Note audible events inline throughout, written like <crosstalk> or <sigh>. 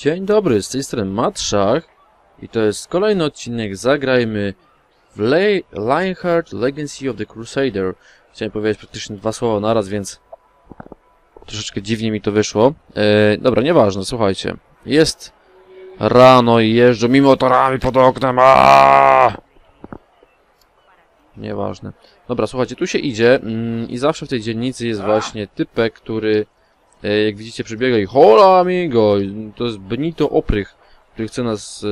Dzień dobry, z tej strony Matrzach i to jest kolejny odcinek Zagrajmy w Le Lionheart Legacy of the Crusader. Chciałem powiedzieć praktycznie dwa słowa naraz, więc troszeczkę dziwnie mi to wyszło. E, dobra, nieważne, słuchajcie. Jest rano i jeżdżą mimo torami pod oknem. Aaaa! Nieważne. Dobra, słuchajcie, tu się idzie mm, i zawsze w tej dzielnicy jest właśnie typek, który jak widzicie przebiega i hola amigo, to jest Benito Oprych, który chce nas e,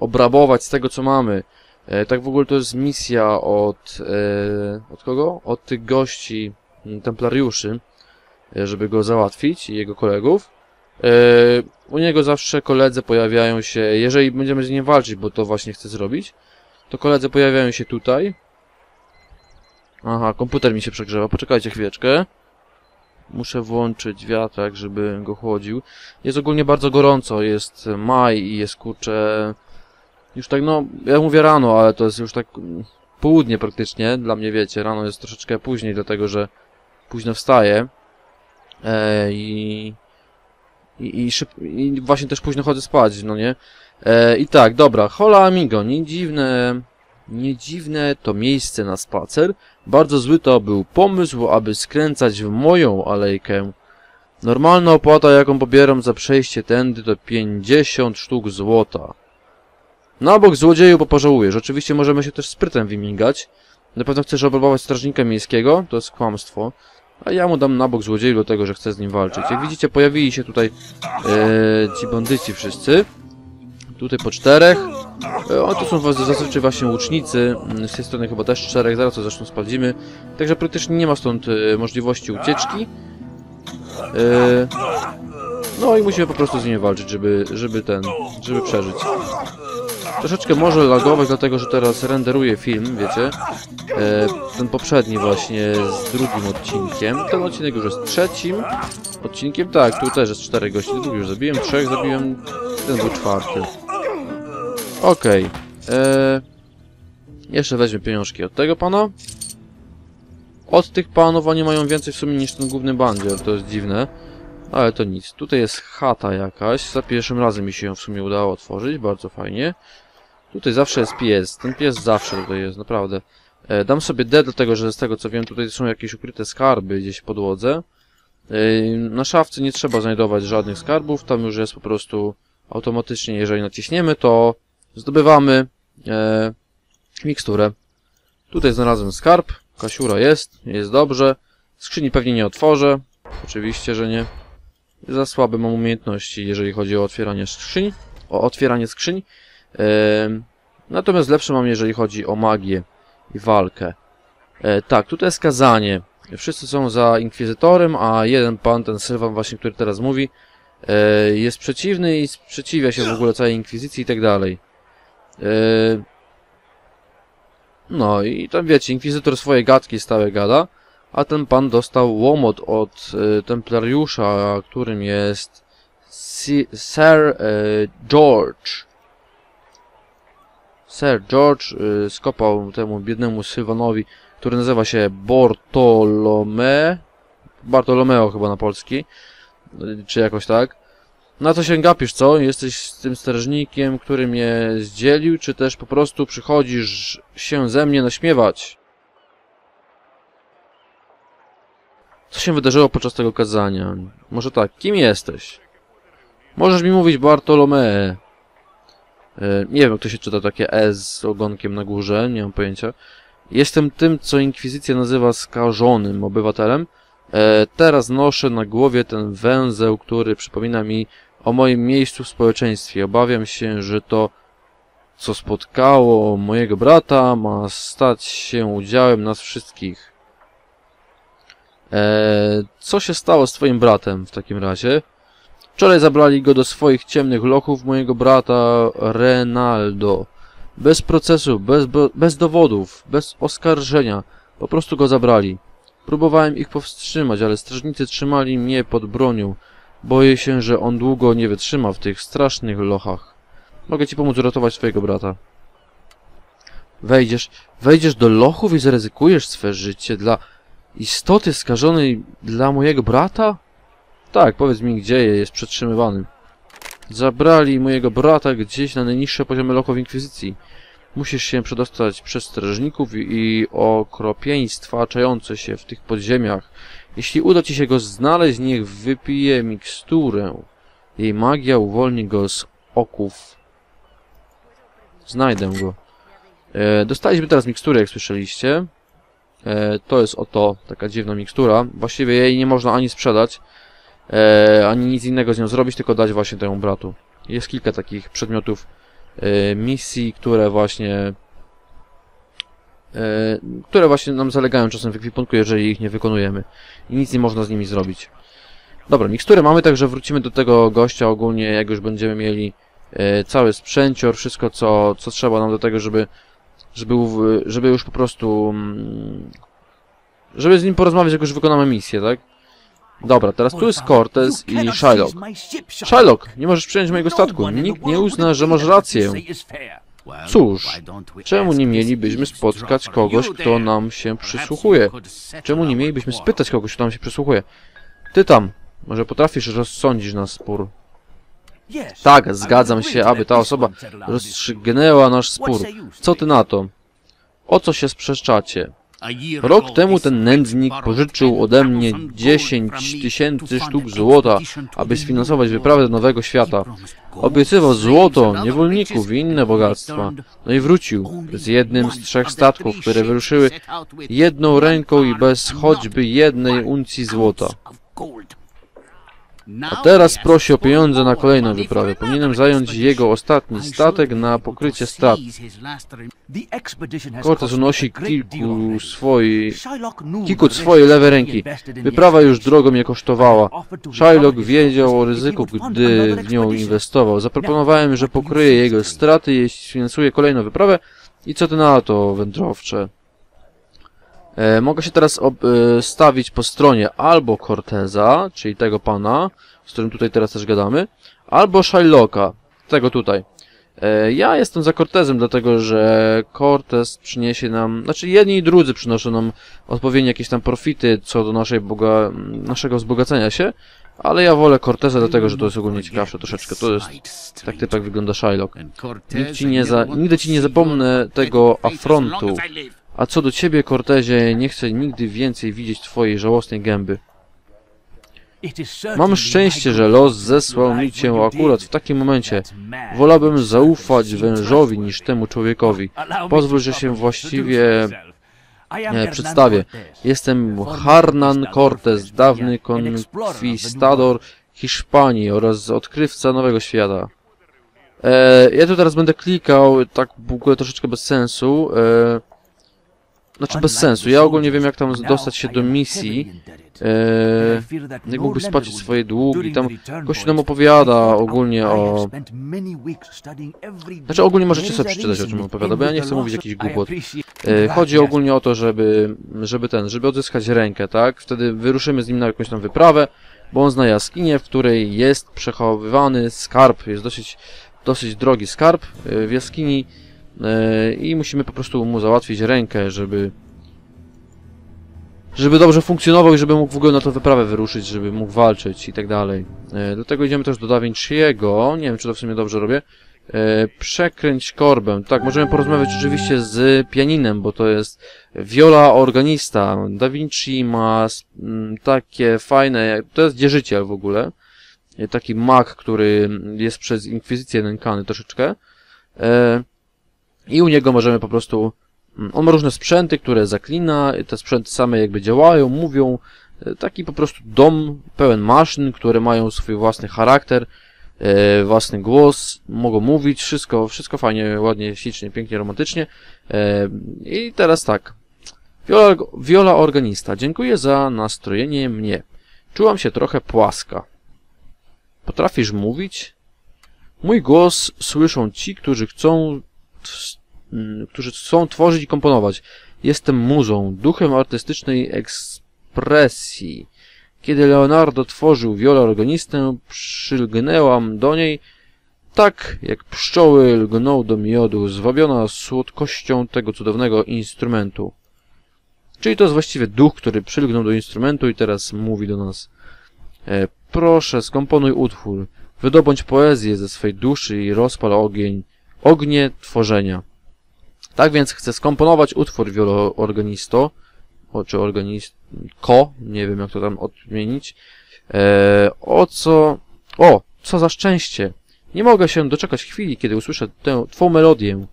obrabować z tego co mamy. E, tak w ogóle to jest misja od, e, od kogo? Od tych gości templariuszy, e, żeby go załatwić i jego kolegów. E, u niego zawsze koledzy pojawiają się, jeżeli będziemy z nim walczyć, bo to właśnie chce zrobić, to koledzy pojawiają się tutaj. Aha, komputer mi się przegrzewa, poczekajcie chwileczkę. Muszę włączyć wiatrak, żeby go chłodził. Jest ogólnie bardzo gorąco, jest maj i jest kurczę... Już tak no, ja mówię rano, ale to jest już tak mm, południe praktycznie, dla mnie wiecie, rano jest troszeczkę później, dlatego że późno wstaję e, i, i, i, szyb, i właśnie też późno chodzę spać, no nie? E, I tak, dobra, hola amigo, nie dziwne, nie dziwne to miejsce na spacer, bardzo zły to był pomysł, aby skręcać w moją alejkę. Normalna opłata, jaką pobieram za przejście tędy, to 50 sztuk złota. Na bok złodzieju, bo pożałujesz. Oczywiście możemy się też sprytem wymigać. Na pewno chcesz obrabować strażnika miejskiego, to jest kłamstwo. A ja mu dam na bok złodzieju, dlatego że chcę z nim walczyć. Jak widzicie, pojawili się tutaj e, ci bandyci wszyscy. Tutaj po czterech. E, O, to są zazwyczaj właśnie łucznicy. Mm, Z tej strony chyba też czterech, zaraz to zresztą sprawdzimy. Także praktycznie nie ma stąd e, możliwości ucieczki. E, No i musimy po prostu z nimi walczyć, żeby, żeby ten, żeby przeżyć. Troszeczkę może lagować, dlatego że teraz renderuję film, wiecie. Ten poprzedni właśnie z drugim odcinkiem. Ten odcinek już jest trzecim odcinkiem. Tak, tu też jest czterech gości. Drugi już zabiłem, trzech zabiłem. Ten był czwarty. Okej. Okay. Jeszcze weźmie pieniążki od tego pana. Od tych panów oni mają więcej w sumie niż ten główny bandzior, to jest dziwne. Ale to nic. Tutaj jest chata jakaś. Za pierwszym razem mi się ją w sumie udało otworzyć, bardzo fajnie. Tutaj zawsze jest pies. Ten pies zawsze tutaj jest, naprawdę. E, dam sobie D, dlatego że z tego co wiem, tutaj są jakieś ukryte skarby gdzieś w podłodze. E, na szafce nie trzeba znajdować żadnych skarbów, tam już jest po prostu automatycznie, jeżeli naciśniemy, to zdobywamy e, miksturę. Tutaj znalazłem skarb, kasiura jest, jest dobrze. Skrzyni pewnie nie otworzę, oczywiście, że nie. Za słabe mam umiejętności, jeżeli chodzi o otwieranie skrzyń, o otwieranie skrzyń. E, natomiast lepsze mam, jeżeli chodzi o magię i walkę. E, tak, tutaj jest kazanie. Wszyscy są za inkwizytorem, a jeden pan, ten Sylwan właśnie, który teraz mówi, e, jest przeciwny i sprzeciwia się w ogóle całej inkwizycji i tak dalej. E, No i tam wiecie, inkwizytor swoje gadki stałe gada, a ten pan dostał łomot od e, templariusza, którym jest Si- Sir e, George. Sir George skopał temu biednemu Sylwanowi, który nazywa się Bortolome. Bartolomeo chyba na polski, czy jakoś tak. Na co się gapisz, co? Jesteś z tym strażnikiem, który mnie zdzielił, czy też po prostu przychodzisz się ze mnie naśmiewać? Co się wydarzyło podczas tego kazania? Może tak, kim jesteś? Możesz mi mówić Bartolomee. E, nie wiem, jak to się czyta takie E z ogonkiem na górze, nie mam pojęcia. Jestem tym, co Inkwizycja nazywa skażonym obywatelem. E, teraz noszę na głowie ten węzeł, który przypomina mi o moim miejscu w społeczeństwie. Obawiam się, że to, co spotkało mojego brata, ma stać się udziałem nas wszystkich. Eee, co się stało z twoim bratem w takim razie? Wczoraj zabrali go do swoich ciemnych lochów mojego brata Renaldo. Bez procesu, bez, bez dowodów, bez oskarżenia. Po prostu go zabrali. Próbowałem ich powstrzymać, ale strażnicy trzymali mnie pod bronią. Boję się, że on długo nie wytrzyma w tych strasznych lochach. Mogę ci pomóc uratować twojego brata. Wejdziesz, wejdziesz do lochów i zaryzykujesz swe życie dla istoty skażonej dla mojego brata? Tak, powiedz mi, gdzie jest przetrzymywany. Zabrali mojego brata gdzieś na najniższe poziomy lochów Inkwizycji. Musisz się przedostać przez strażników i okropieństwa czające się w tych podziemiach. Jeśli uda ci się go znaleźć, niech wypije miksturę. Jej magia uwolni go z oków. Znajdę go. E, dostaliśmy teraz miksturę, jak słyszeliście. E, to jest oto taka dziwna mikstura. Właściwie jej nie można ani sprzedać, e, ani nic innego z nią zrobić, tylko dać właśnie temu bratu. Jest kilka takich przedmiotów e, misji, które właśnie które właśnie nam zalegają czasem w ekwipunku, jeżeli ich nie wykonujemy. I nic nie można z nimi zrobić. Dobra, mikstury mamy, także wrócimy do tego gościa ogólnie, jak już będziemy mieli e, cały sprzęcior, wszystko co, co trzeba nam do tego, żeby żeby, żeby już po prostu mm, żeby z nim porozmawiać, jak już wykonamy misję, tak? Dobra, teraz tu jest Cortez i Shylock. Shylock, nie możesz przyjąć mojego statku. Nikt nie uzna, że masz rację. Cóż, czemu nie mielibyśmy spotkać kogoś, kto nam się przysłuchuje? Czemu nie mielibyśmy spytać kogoś, kto nam się przysłuchuje? Ty tam, może potrafisz rozsądzić nasz spór. Tak, zgadzam się, aby ta osoba rozstrzygnęła nasz spór. Co ty na to? O co się sprzeczacie? Rok temu ten nędznik pożyczył ode mnie 10 tysięcy sztuk złota, aby sfinansować wyprawę do Nowego Świata. Obiecywał złoto, niewolników i inne bogactwa. No i wrócił z jednym z trzech statków, które wyruszyły jedną ręką i bez choćby jednej uncji złota. A teraz prosi o pieniądze na kolejną wyprawę. Powinienem zająć jego ostatni statek na pokrycie strat. Cortez unosi kilku swojej, kikut swojej lewej ręki. Wyprawa już drogo mnie kosztowała. Shylock wiedział o ryzyku, gdy w nią inwestował. Zaproponowałem, że pokryję jego straty, jeśli sfinansuje kolejną wyprawę. I co ty na to, wędrowcze? E, mogę się teraz ob, e, stawić po stronie albo Corteza, czyli tego pana, z którym tutaj teraz też gadamy, albo Shylocka, tego tutaj. E, ja jestem za Cortezem, dlatego że Cortez przyniesie nam, znaczy jedni i drudzy przynoszą nam odpowiednie jakieś tam profity co do naszej boga, naszego wzbogacenia się, ale ja wolę Corteza, dlatego że to jest ogólnie ciekawsze troszeczkę. To jest tak typ jak wygląda Shylock. Nikt ci nie za, nigdy ci nie zapomnę tego afrontu. A co do ciebie, Cortezie, nie chcę nigdy więcej widzieć twojej żałosnej gęby. Mam szczęście, że los zesłał mi cię akurat w takim momencie. Wolałbym zaufać wężowi niż temu człowiekowi. Pozwól, że się właściwie e, przedstawię. Jestem Harnan Cortez, dawny konkwistador Hiszpanii oraz odkrywca Nowego Świata. E, ja tu teraz będę klikał, tak w ogóle troszeczkę bez sensu. E, znaczy bez sensu. Ja ogólnie wiem jak tam dostać się do misji. E, jak mógłbyś spłacić swoje długi. Tam gościu nam opowiada ogólnie o... Znaczy ogólnie możecie sobie przeczytać o czym opowiada, bo ja nie chcę mówić jakichś głupot. E, chodzi ogólnie o to, żeby, żeby ten, żeby odzyskać rękę, tak? Wtedy wyruszymy z nim na jakąś tam wyprawę, bo on zna jaskinię, w której jest przechowywany skarb. Jest dosyć, dosyć drogi skarb e, w jaskini i musimy po prostu mu załatwić rękę, żeby żeby dobrze funkcjonował i żeby mógł w ogóle na tę wyprawę wyruszyć, żeby mógł walczyć i tak dalej. E, do tego idziemy też do Da Vinci'ego, nie wiem czy to w sumie dobrze robię. E, przekręć korbę. Tak, możemy porozmawiać oczywiście z pianinem, bo to jest viola organista. Da Vinci ma takie fajne, to jest dzierżyciel w ogóle. E, Taki mag, który jest przez inkwizycję nękany troszeczkę. E, I u niego możemy po prostu Mm, On ma różne sprzęty, które zaklina, te sprzęty same jakby działają, mówią. E, Taki po prostu dom pełen maszyn, które mają swój własny charakter, e, własny głos, mogą mówić, wszystko, wszystko fajnie, ładnie, ślicznie, pięknie, romantycznie. E, I teraz tak. Viola, Viola Organista, dziękuję za nastrojenie mnie. Czułam się trochę płaska. Potrafisz mówić? Mój głos słyszą ci, którzy chcą którzy chcą tworzyć i komponować. Jestem muzą, duchem artystycznej ekspresji. Kiedy Leonardo tworzył wiolę organistę, przylgnęłam do niej tak, jak pszczoły lgną do miodu, zwabiona słodkością tego cudownego instrumentu. Czyli to jest właściwie duch, który przylgnął do instrumentu i teraz mówi do nas. E, Proszę, skomponuj utwór. Wydobądź poezję ze swej duszy i rozpal ogień. Ognie tworzenia. Tak więc chcę skomponować utwór wioloorganisto, czy organistko, nie wiem jak to tam odmienić. E, o co... O, co za szczęście! Nie mogę się doczekać chwili, kiedy usłyszę tę twą melodię.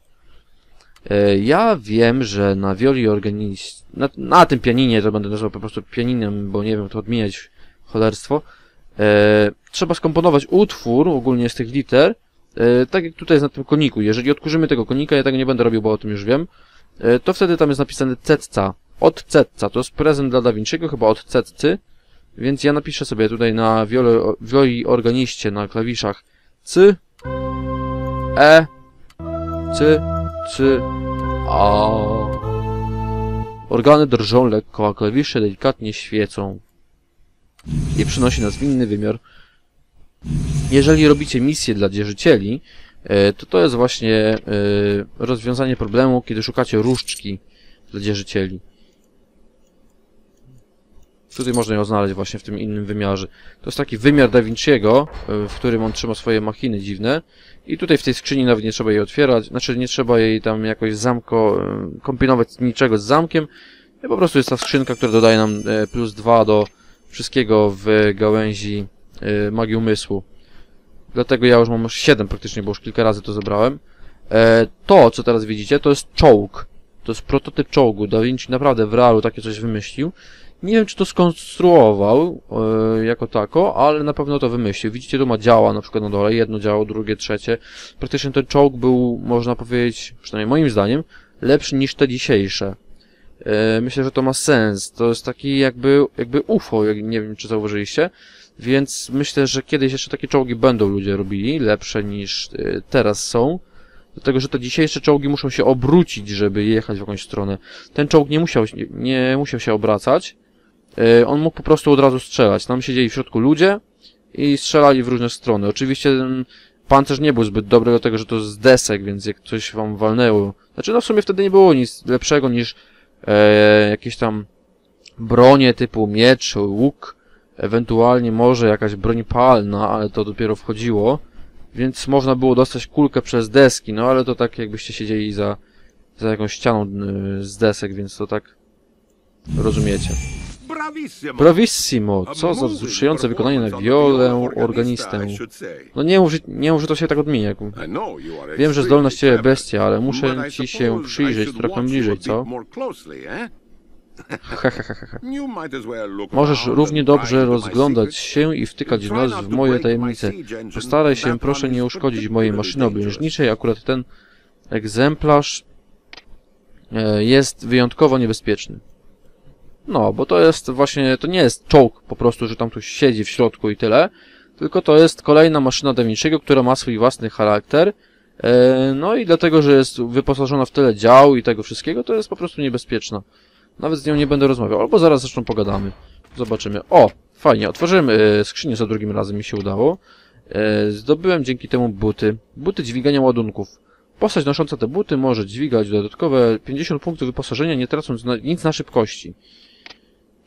E, ja wiem, że na wioli organist... Na, na tym pianinie, to będę nazywał po prostu pianinem, bo nie wiem to odmieniać cholerstwo. E, trzeba skomponować utwór, ogólnie z tych liter, tak jak tutaj jest na tym koniku. Jeżeli odkurzymy tego konika, ja tego nie będę robił, bo o tym już wiem, e, to wtedy tam jest napisane cetca. Od cetca, to jest prezent dla Da Vinci'ego, chyba od cetcy, więc ja napiszę sobie tutaj na wiole, wioli organiście na klawiszach C, E, C, C, A. Organy drżą lekko, a klawisze delikatnie świecą. I przynosi nas w inny wymiar. Jeżeli robicie misję dla dzierżycieli, e, to to jest właśnie e, rozwiązanie problemu, kiedy szukacie różdżki dla dzierżycieli. Tutaj można ją znaleźć właśnie w tym innym wymiarze. To jest taki wymiar Da Vinci'ego, e, w którym on trzyma swoje machiny dziwne. I tutaj w tej skrzyni nawet nie trzeba jej otwierać, znaczy nie trzeba jej tam jakoś zamko, kombinować niczego z zamkiem. I po prostu jest ta skrzynka, która dodaje nam plus dwa do wszystkiego w gałęzi magii umysłu. Dlatego ja już mam 7 praktycznie, bo już kilka razy to zebrałem. To, co teraz widzicie, to jest czołg. To jest prototyp czołgu. Da Vinci naprawdę w realu takie coś wymyślił. Nie wiem, czy to skonstruował e, jako tako, ale na pewno to wymyślił. Widzicie, tu ma działa na przykład na dole, jedno działo, drugie, trzecie. Praktycznie ten czołg był, można powiedzieć, przynajmniej moim zdaniem, lepszy niż te dzisiejsze. E, myślę, że to ma sens. To jest taki jakby, jakby UFO, jak, nie wiem, czy zauważyliście. Więc myślę, że kiedyś jeszcze takie czołgi będą ludzie robili, lepsze niż e, teraz są. Dlatego, że te dzisiejsze czołgi muszą się obrócić, żeby jechać w jakąś stronę. Ten czołg nie musiał, nie, musiał się obracać. Yy, on mógł po prostu od razu strzelać. Tam siedzieli w środku ludzie i strzelali w różne strony. Oczywiście ten pancerz nie był zbyt dobry, dlatego że to z desek, więc jak coś wam walnęło... Znaczy, no w sumie wtedy nie było nic lepszego niż e, jakieś tam bronie typu miecz, łuk, ewentualnie może jakaś broń palna, ale to dopiero wchodziło. Więc można było dostać kulkę przez deski, no ale to tak jakbyście siedzieli za, za jakąś ścianą y, z desek, więc to tak rozumiecie. Bravissimo. Bravissimo! Co za wzruszające wykonanie na wiolę organistę. No nie mów, nie mów, że to się tak odmienia. Wiem, że zdolna z ciebie bestia, ale muszę ci się przyjrzeć trochę bliżej, co? <laughs> Możesz równie dobrze rozglądać się i wtykać nos w moje tajemnice. Postaraj się, proszę, nie uszkodzić mojej maszyny oblężniczej. Akurat ten egzemplarz e, jest wyjątkowo niebezpieczny. No, bo to jest właśnie, to nie jest czołg po prostu, że tam ktoś siedzi w środku i tyle, tylko to jest kolejna maszyna Da Vinci'ego, która ma swój własny charakter, e, no i dlatego, że jest wyposażona w tyle dział i tego wszystkiego, to jest po prostu niebezpieczna. Nawet z nią nie będę rozmawiał, albo zaraz zresztą pogadamy. Zobaczymy. O, fajnie, otworzyłem e, skrzynię za drugim razem, mi się udało. E, zdobyłem dzięki temu buty. Buty dźwigania ładunków. Postać nosząca te buty może dźwigać dodatkowe 50 punktów wyposażenia, nie tracąc nic na szybkości.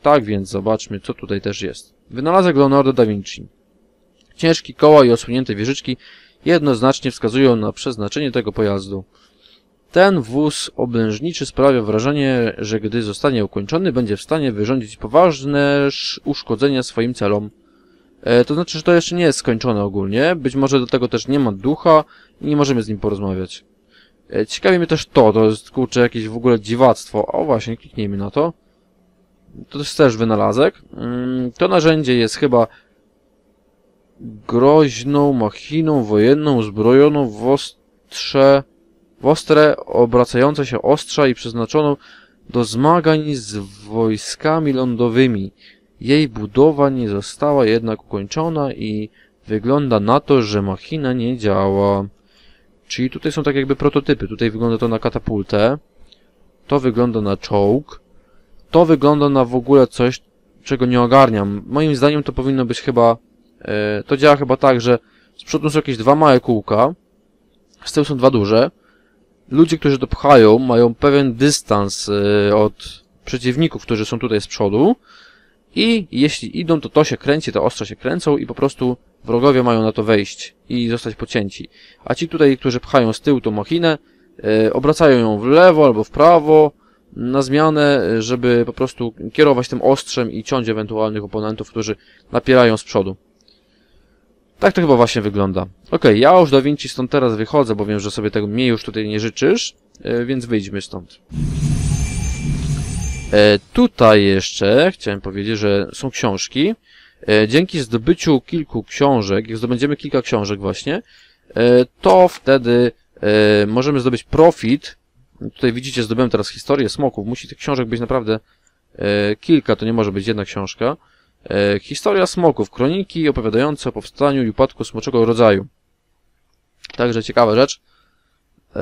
Tak więc zobaczmy, co tutaj też jest. Wynalazek Leonardo da Vinci. Ciężkie koła i osunięte wieżyczki jednoznacznie wskazują na przeznaczenie tego pojazdu. Ten wóz oblężniczy sprawia wrażenie, że gdy zostanie ukończony, będzie w stanie wyrządzić poważne uszkodzenia swoim celom. E, to znaczy, że to jeszcze nie jest skończone ogólnie. Być może do tego też nie ma ducha i nie możemy z nim porozmawiać. E, ciekawi mnie też to, to jest kurczę jakieś w ogóle dziwactwo. O właśnie, kliknijmy na to. To jest też wynalazek. Mm, to narzędzie jest chyba groźną machiną wojenną uzbrojoną w ostrze w ostre, obracające się ostrza i przeznaczoną do zmagań z wojskami lądowymi. Jej budowa nie została jednak ukończona i wygląda na to, że machina nie działa. Czyli tutaj są tak jakby prototypy. Tutaj wygląda to na katapultę. To wygląda na czołg. To wygląda na w ogóle coś, czego nie ogarniam. Moim zdaniem to powinno być chyba... E, to działa chyba tak, że z przodu są jakieś dwa małe kółka. Z tyłu są dwa duże ludzie, którzy to pchają, mają pewien dystans y, od przeciwników, którzy są tutaj z przodu I jeśli idą, to to się kręci, te ostrza się kręcą i po prostu wrogowie mają na to wejść i zostać pocięci. A ci tutaj, którzy pchają z tyłu tą machinę, e, obracają ją w lewo albo w prawo, na zmianę, żeby po prostu kierować tym ostrzem i ciąć ewentualnych oponentów, którzy napierają z przodu. Tak to chyba właśnie wygląda. Ok, ja już Da Vinci stąd teraz wychodzę, bo wiem, że sobie tego mnie już tutaj nie życzysz, e, więc wyjdźmy stąd. E, tutaj jeszcze chciałem powiedzieć, że są książki. E, dzięki zdobyciu kilku książek, jak zdobędziemy kilka książek właśnie, to wtedy możemy zdobyć profit. Tutaj widzicie, zdobyłem teraz historię smoków. Musi tych książek być naprawdę kilka, to nie może być jedna książka. E, historia smoków, kroniki opowiadające o powstaniu i upadku smoczego rodzaju. Także ciekawa rzecz. E,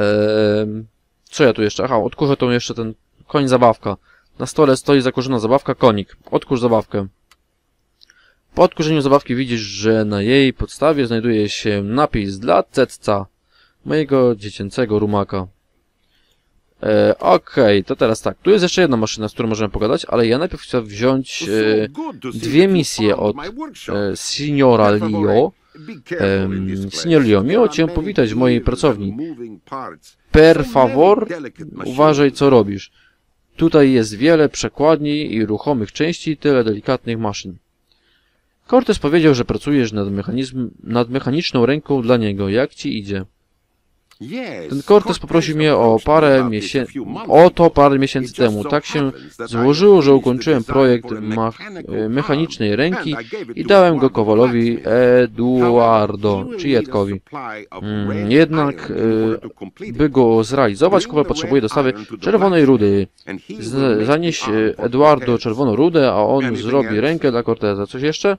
co ja tu jeszcze? Aha, odkurzę tą jeszcze ten koń zabawka. Na stole stoi zakurzona zabawka, konik. Odkurz zabawkę. Po odkurzeniu zabawki widzisz, że na jej podstawie znajduje się napis dla Cetca, mojego dziecięcego rumaka. E, Okej, to teraz tak. Tu jest jeszcze jedna maszyna, z którą możemy pogadać, ale ja najpierw chcę wziąć e, dwie misje od e, Signora Leo. Em, Signor Leo, miło Cię powitać w mojej pracowni. Per favor, uważaj co robisz. Tutaj jest wiele przekładni i ruchomych części, tyle delikatnych maszyn. Cortez powiedział, że pracujesz nad, mechanizm, nad mechaniczną ręką dla niego. Jak ci idzie? Ten Cortez poprosił mnie o parę miesięcy, o to parę miesięcy temu. Tak się złożyło, że ukończyłem projekt e, mechanicznej ręki i dałem go Kowalowi Eduardo, czy Jedkowi. Mm, jednak, e, by go zrealizować, Kowal potrzebuje dostawy czerwonej rudy. Zanieś e, Eduardo czerwoną rudę, a on zrobi rękę dla Corteza. Coś jeszcze?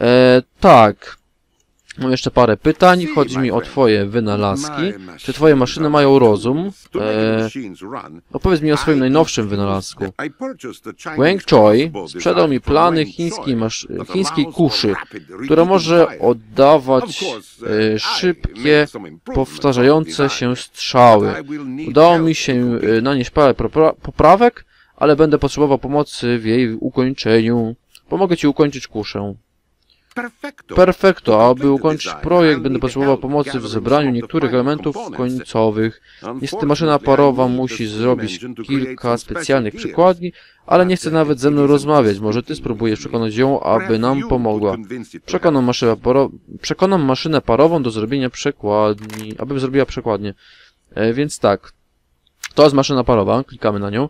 E, tak. Mam jeszcze parę pytań. Chodzi mi o twoje wynalazki. Czy twoje maszyny mają rozum? E, opowiedz mi o swoim najnowszym wynalazku. Wang Choi sprzedał mi plany chińskiej, chińskiej kuszy, która może oddawać e, szybkie, powtarzające się strzały. Udało mi się e, nanieść parę popra- poprawek, ale będę potrzebował pomocy w jej ukończeniu. Pomogę ci ukończyć kuszę. Perfekto, aby ukończyć projekt będę potrzebował pomocy w zebraniu niektórych elementów końcowych. Niestety maszyna parowa musi zrobić kilka specjalnych przykładni, ale nie chce nawet ze mną rozmawiać. Może ty spróbujesz przekonać ją, aby nam pomogła. Przekonam maszynę, paro... Przekonam maszynę parową do zrobienia przekładni, aby zrobiła przekładnie. E, więc tak, to jest maszyna parowa, klikamy na nią.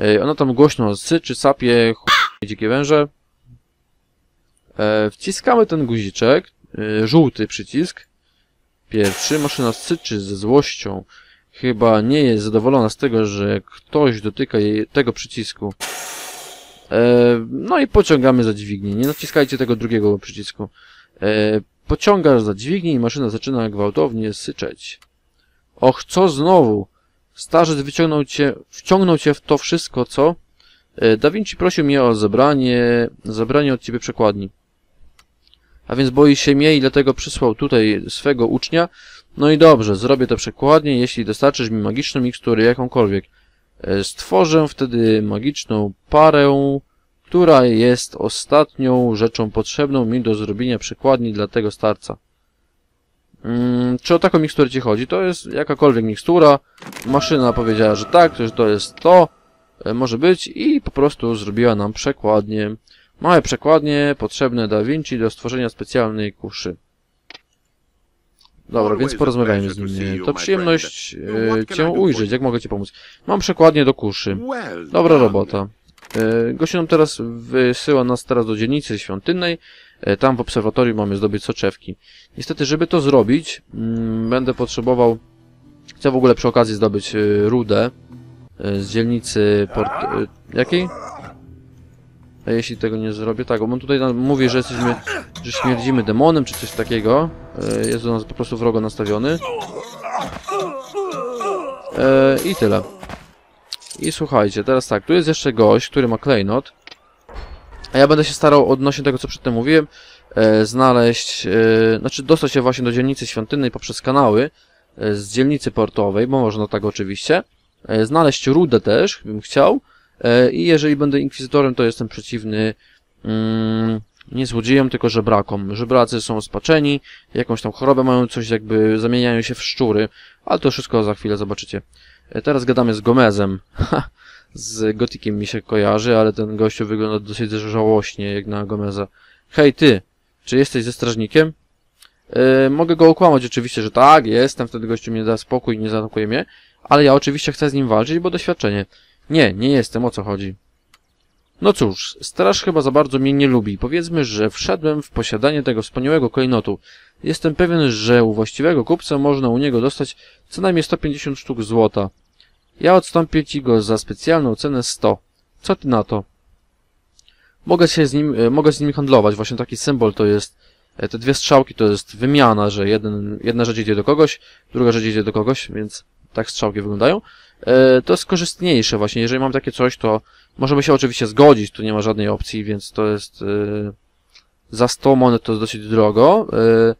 E, ona tam głośno syczy, sapie, ch... dzikie węże. E, wciskamy ten guziczek, e, żółty przycisk. Pierwszy, maszyna syczy ze złością. Chyba nie jest zadowolona z tego, że ktoś dotyka jej tego przycisku. E, no i pociągamy za dźwignię. Nie naciskajcie tego drugiego przycisku. Pociągasz za dźwignię i maszyna zaczyna gwałtownie syczeć. Och, co znowu? Starzec wyciągnął cię, wciągnął cię w to wszystko, co? Da Vinci prosił mnie o zebranie, zebranie od ciebie przekładni. A więc boi się mnie i dlatego przysłał tutaj swego ucznia. No i dobrze, zrobię to przekładnie, jeśli dostarczysz mi magiczną miksturę jakąkolwiek. E, Stworzę wtedy magiczną parę, która jest ostatnią rzeczą potrzebną mi do zrobienia przekładni dla tego starca. Mm, czy o taką miksturę ci chodzi? To jest jakakolwiek mikstura. Maszyna powiedziała, że tak, że to jest to. e, Może być i po prostu zrobiła nam przekładnię. Małe przekładnie potrzebne Da Vinci do stworzenia specjalnej kuszy. Dobra, więc porozmawiajmy z nim. To przyjemność e, Cię ujrzeć. Jak mogę Ci pomóc? Mam przekładnię do kuszy. Dobra robota. E, Gościu nam teraz wysyła nas teraz do dzielnicy świątynnej. E, Tam w obserwatorium mamy zdobyć soczewki. Niestety, żeby to zrobić, mm, będę potrzebował... Chcę w ogóle przy okazji zdobyć e, rudę e, z dzielnicy port... e, Jakiej? A jeśli tego nie zrobię, tak, bo on tutaj mówi, że jesteśmy, że śmierdzimy demonem, czy coś takiego. E, Jest do nas po prostu wrogo nastawiony. E, I tyle. I słuchajcie, teraz tak, tu jest jeszcze gość, który ma klejnot. A ja będę się starał odnośnie tego, co przedtem mówiłem, e, znaleźć, e, znaczy dostać się właśnie do dzielnicy świątynnej poprzez kanały e, z dzielnicy portowej, bo można tak oczywiście. E, znaleźć rudę też, bym chciał. E, I jeżeli będę inkwizytorem, to jestem przeciwny mm, nie złodziejom, tylko żebrakom. Żebracy są spaczeni, jakąś tam chorobę mają, coś jakby zamieniają się w szczury, ale to wszystko za chwilę zobaczycie. E, Teraz gadamy z Gomezem. <laughs> Z Gotikiem mi się kojarzy, ale ten gościu wygląda dosyć żałośnie, jak na Gomeza. Hej ty, czy jesteś ze strażnikiem? E, mogę go okłamać oczywiście, że tak, jestem, wtedy gościu mnie da spokój nie zaatakuje mnie, ale ja oczywiście chcę z nim walczyć, bo doświadczenie. Nie, nie jestem, o co chodzi? No cóż, straż chyba za bardzo mnie nie lubi. Powiedzmy, że wszedłem w posiadanie tego wspaniałego klejnotu. Jestem pewien, że u właściwego kupca można u niego dostać co najmniej 150 sztuk złota. Ja odstąpię ci go za specjalną cenę 100. Co ty na to? Mogę się z nim, e, mogę z nim handlować. Właśnie taki symbol to jest, e, te dwie strzałki to jest wymiana, że jeden, jedna rzecz idzie do kogoś, druga rzecz idzie do kogoś, więc tak strzałki wyglądają. E, To jest korzystniejsze właśnie. Jeżeli mam takie coś, to możemy się oczywiście zgodzić, tu nie ma żadnej opcji, więc to jest e, za 100 monet to jest dosyć drogo. E,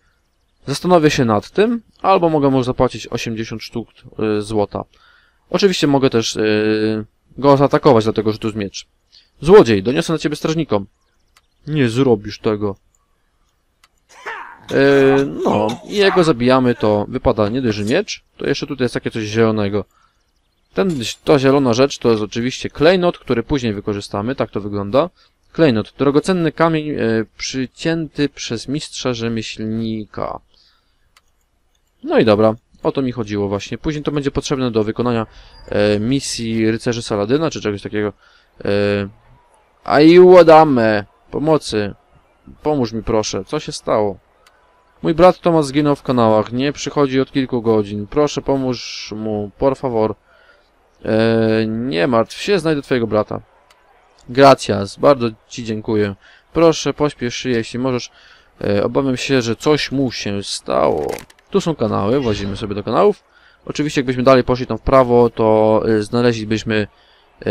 Zastanowię się nad tym, albo mogę mu zapłacić 80 sztuk złota. Oczywiście mogę też go zaatakować, dlatego że tu jest miecz. Złodziej, doniosę na ciebie strażnikom. Nie zrobisz tego. No, i jak go zabijamy, to wypada nie dość, miecz, to jeszcze tutaj jest takie coś zielonego. Ten, ta zielona rzecz to jest oczywiście klejnot, który później wykorzystamy, tak to wygląda. Klejnot, drogocenny kamień e, przycięty przez mistrza rzemieślnika. No i dobra, o to mi chodziło właśnie. Później to będzie potrzebne do wykonania e, misji rycerzy Saladyna, czy czegoś takiego. E, Aiwadame, pomocy. Pomóż mi proszę, co się stało? Mój brat Tomas zginął w kanałach, nie przychodzi od kilku godzin. Proszę pomóż mu, por favor. E, nie martw się, znajdę twojego brata. Gracias, bardzo ci dziękuję. Proszę, pośpiesz się, jeśli możesz. E, obawiam się, że coś mu się stało. Tu są kanały, włazimy sobie do kanałów. Oczywiście, jakbyśmy dalej poszli tam w prawo, to e, znaleźlibyśmy e,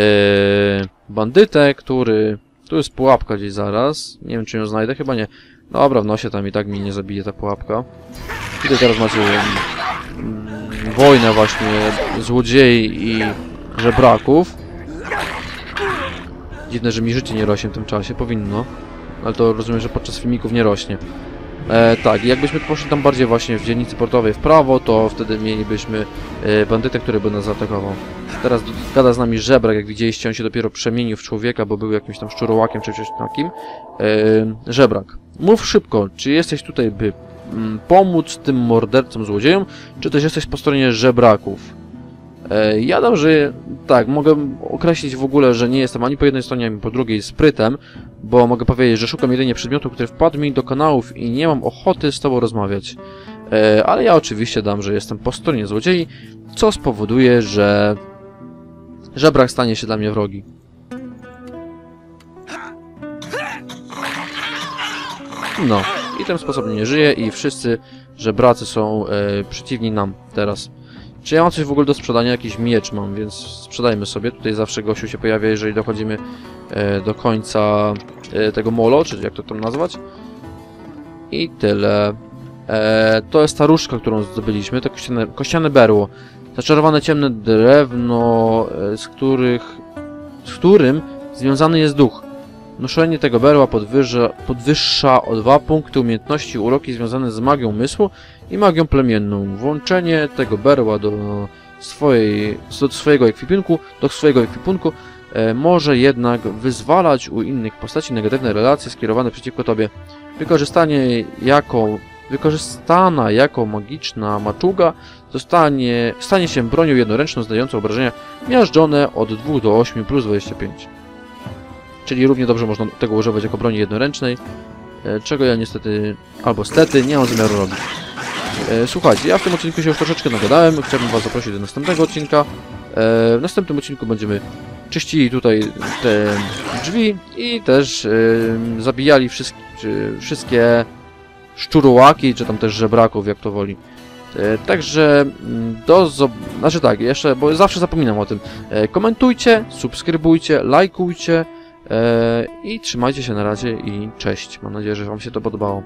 bandytę, który... Tu jest pułapka gdzieś zaraz. Nie wiem, czy ją znajdę, chyba nie. Dobra, w nosie tam i tak mnie nie zabije ta pułapka. Tutaj teraz macie mm, wojnę właśnie złodziei i żebraków. Dziwne, że mi życie nie rośnie w tym czasie, powinno. Ale to rozumiem, że podczas filmików nie rośnie. E, tak, jakbyśmy poszli tam bardziej właśnie w dzielnicy portowej w prawo, to wtedy mielibyśmy e, bandytę, który by nas zaatakował. Teraz gada z nami żebrak, jak widzieliście, on się dopiero przemienił w człowieka, bo był jakimś tam szczurołakiem czy czymś takim. E, żebrak, mów szybko, czy jesteś tutaj, by pomóc tym mordercom, złodziejom, czy też jesteś po stronie żebraków? E, ja dam, że tak, mogę określić w ogóle, że nie jestem ani po jednej stronie, ani po drugiej sprytem, bo mogę powiedzieć, że szukam jedynie przedmiotu, który wpadł mi do kanałów i nie mam ochoty z tobą rozmawiać. E, ale ja oczywiście dam, że jestem po stronie złodziei, co spowoduje, że żebrak stanie się dla mnie wrogi. No, i tym sposobem nie żyję i wszyscy żebracy są e, przeciwni nam teraz. Czy ja mam coś w ogóle do sprzedania? Jakiś miecz mam, więc sprzedajmy sobie. Tutaj zawsze gościu się pojawia, jeżeli dochodzimy e, do końca e, tego molo, czy jak to tam nazwać. I tyle. E, to jest ta różdżka, którą zdobyliśmy, to kościane, kościane berło. Zaczarowane ciemne drewno, e, z których, z którym związany jest duch. Noszenie tego berła podwyższa, podwyższa o dwa punkty umiejętności uroki związane z magią mysłu i magią plemienną. Włączenie tego berła do, swojej, do swojego ekwipunku, do swojego ekwipunku e, może jednak wyzwalać u innych postaci negatywne relacje skierowane przeciwko tobie. Wykorzystanie jako, wykorzystana jako magiczna maczuga zostanie, stanie się bronią jednoręczną zdającą obrażenia miażdżone od 2 do 8 plus 25. Czyli równie dobrze można tego używać jako broni jednoręcznej, e, czego ja niestety, albo stety, nie mam zamiaru robić. E, Słuchajcie, ja w tym odcinku się już troszeczkę nagadałem, chciałbym was zaprosić do następnego odcinka. E, W następnym odcinku będziemy czyścili tutaj te drzwi i też zabijali wszystkie, szczurołaki, czy tam też żebraków, jak to woli. Także mm, do zob... Znaczy tak, jeszcze, bo zawsze zapominam o tym. Komentujcie, subskrybujcie, lajkujcie i trzymajcie się na razie i cześć. Mam nadzieję, że Wam się to podobało.